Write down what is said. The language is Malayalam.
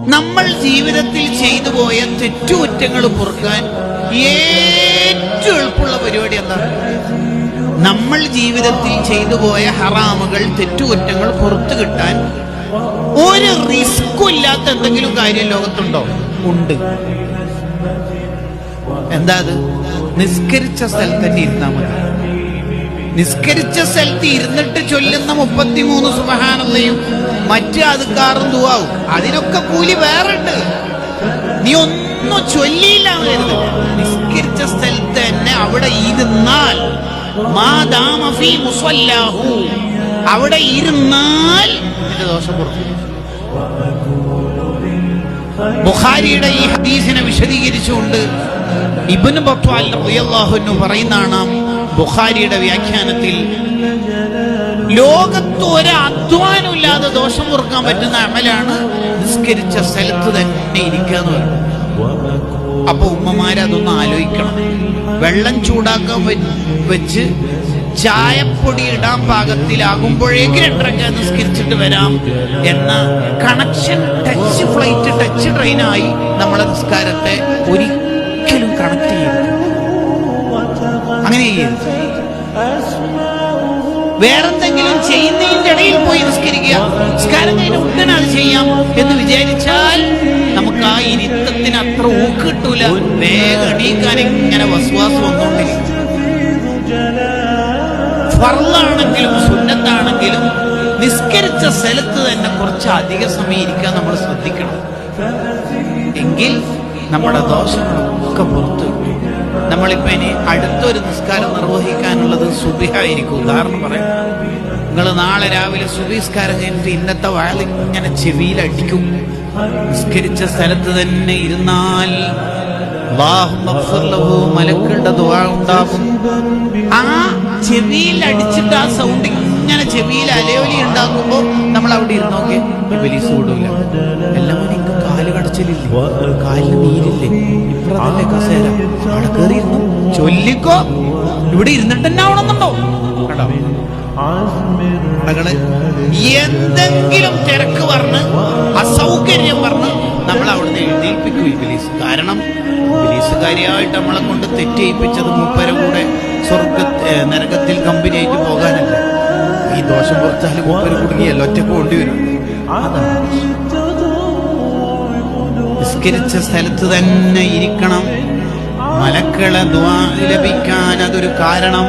നമ്മൾ ജീവിതത്തിൽ ചെയ്തു പോയ തെറ്റുകുറ്റങ്ങൾ പൊറുക്കാൻ ഏറ്റവും എളുപ്പമുള്ള പരിപാടി എന്താണ് നമ്മൾ ജീവിതത്തിൽ ചെയ്തു പോയ ഹറാമുകൾ തെറ്റുകുറ്റങ്ങൾ പുറത്തു കിട്ടാൻ ഒരു റിസ്ക്കും ഇല്ലാത്ത എന്തെങ്കിലും കാര്യം ലോകത്തുണ്ടോ? ഉണ്ട്. എന്താ അത്? നിസ്കരിച്ച സ്ഥലത്ത് തന്നെ ഇരുന്നാൽ മതി. നിസ്കരിച്ച സ്ഥലത്ത് ഇരുന്നിട്ട് ചൊല്ലുന്ന മുപ്പത്തിമൂന്ന് സുബഹാനതയും മറ്റ് അതുക്കാറും ദുവാവും അതിനൊക്കെ കൂലി വേറുണ്ട്. നീ ഒന്നും ചൊല്ലിയില്ല നിസ്കരിച്ച സ്ഥലത്ത് തന്നെ അവിടെ ഇരുന്നാൽ. അവിടെ ഇരുന്നാൽ ദോഷം പുറത്തു ബുഖാരിയുടെ ഈ ഹദീസിനെ വിശദീകരിച്ചുകൊണ്ട് ഇബിന് ബത്വാൽ പറയുന്നതാണ് ബുഖാരിയുടെ വ്യാഖ്യാനത്തിൽ ലോകത്ത് ഒരു അധ്വാനം ഇല്ലാതെ ദോഷം കുറയ്ക്കാൻ പറ്റുന്ന അമലാണ് നിസ്കരിച്ച സ്ഥലത്ത് തന്നെ ഇരിക്കുക എന്ന് പറയുന്നത്. അപ്പൊ ഉമ്മമാരതൊന്ന് ആലോചിക്കണം. വെള്ളം ചൂടാക്കാൻ വെച്ച് ചായപ്പൊടി ഇടാൻ പാകത്തിലാകുമ്പോഴേക്ക് രണ്ടരക്ക നിസ്കരിച്ചിട്ട് വരാം എന്ന കണക്ഷൻ ടച്ച് ഫ്ലൈറ്റ് ടച്ച് ട്രെയിനായി നമ്മളെ നിസ്കാരത്തെ ഒരിക്കലും കണക്ട് വേറെന്തെങ്കിലും ചെയ്യുന്നതിന്റെ ഇടയിൽ പോയി നിസ്കരിക്കുക. നിസ്കാരം കഴിഞ്ഞ ഉടനെ അത് ചെയ്യാം എന്ന് വിചാരിച്ചാൽ നമുക്ക് ആ ഇരുത്തത്തിന് അത്ര ഊക്കിട്ടൂല വേഗം എണീക്കാൻ ഇങ്ങനെ വസ്വാസം വന്നുകൊണ്ടിരിക്കും. സുന്നത്താണെങ്കിലും നിസ്കരിച്ച സ്ഥലത്ത് തന്നെ കുറച്ച് അധിക സമയം ഇരിക്കാൻ നമ്മൾ ശ്രദ്ധിക്കണം. എങ്കിൽ നമ്മുടെ ദോഷങ്ങളൊക്കെ പുറത്തു. നമ്മളിപ്പോ ഇനി അടുത്തൊരു നിസ്കാരം നിർവഹിക്കാനുള്ളത് സുബിഹായിരിക്കും. ഉദാഹരണം പറയാം. നിങ്ങൾ നാളെ രാവിലെ സുബിസ്കാരം കഴിഞ്ഞിട്ട് ഇന്നത്തെ വയൽ ഇങ്ങനെ ചെവിയിൽ അടിക്കും നിസ്കരിച്ച സ്ഥലത്ത് തന്നെ ഇരുന്നാൽ മലക്കുകളുടെ ഉണ്ടാകും. ആ ചെവിയിൽ അടിച്ചിട്ട് ആ സൗണ്ട് ഇങ്ങനെ ചെവിയിൽ അലയോലി ഉണ്ടാക്കുമ്പോ നമ്മൾ അവിടെ ഇരുന്നോക്കെ വലിയ സൂടില്ല എല്ലാം കടച്ചിലില്ലേ കാലിന് നീരില്ലേ? ഇപ്പഴല്ലേ കസേര? അവിടെ കയറിയിരുന്നു ചൊല്ലിക്കോ. ഇവിടെ ഇരുന്നിട്ട് തന്നെ ആവണമെന്നുണ്ടോ? മകൾ എന്തെങ്കിലും തിരക്ക് പറഞ്ഞ് അസൗകര്യം പറഞ്ഞ് നമ്മൾ അവിടുന്ന് എഴുതിയിപ്പിക്കും ഇബിലീസ്. കാരണം ഇബിലീസ് കാര്യമായിട്ട് നമ്മളെ കൊണ്ട് തെറ്റേൽപ്പിച്ചത് മൂപ്പര കൂടെ സ്വർഗ നരകത്തിൽ നരകത്തിൽ കമ്പനിയായിട്ട് പോകാനല്ല? ഈ ദോഷം കുറച്ചാൽ മൂപ്പര് കുടുങ്ങിയല്ലോ? ഒറ്റയ്ക്ക് കൊണ്ടുവരും അതാണ് നിസ്കരിച്ച സ്ഥലത്ത് തന്നെ ഇരിക്കണം. മലക്കളെ ദ്വാ ലഭിക്കാൻ അതൊരു കാരണം.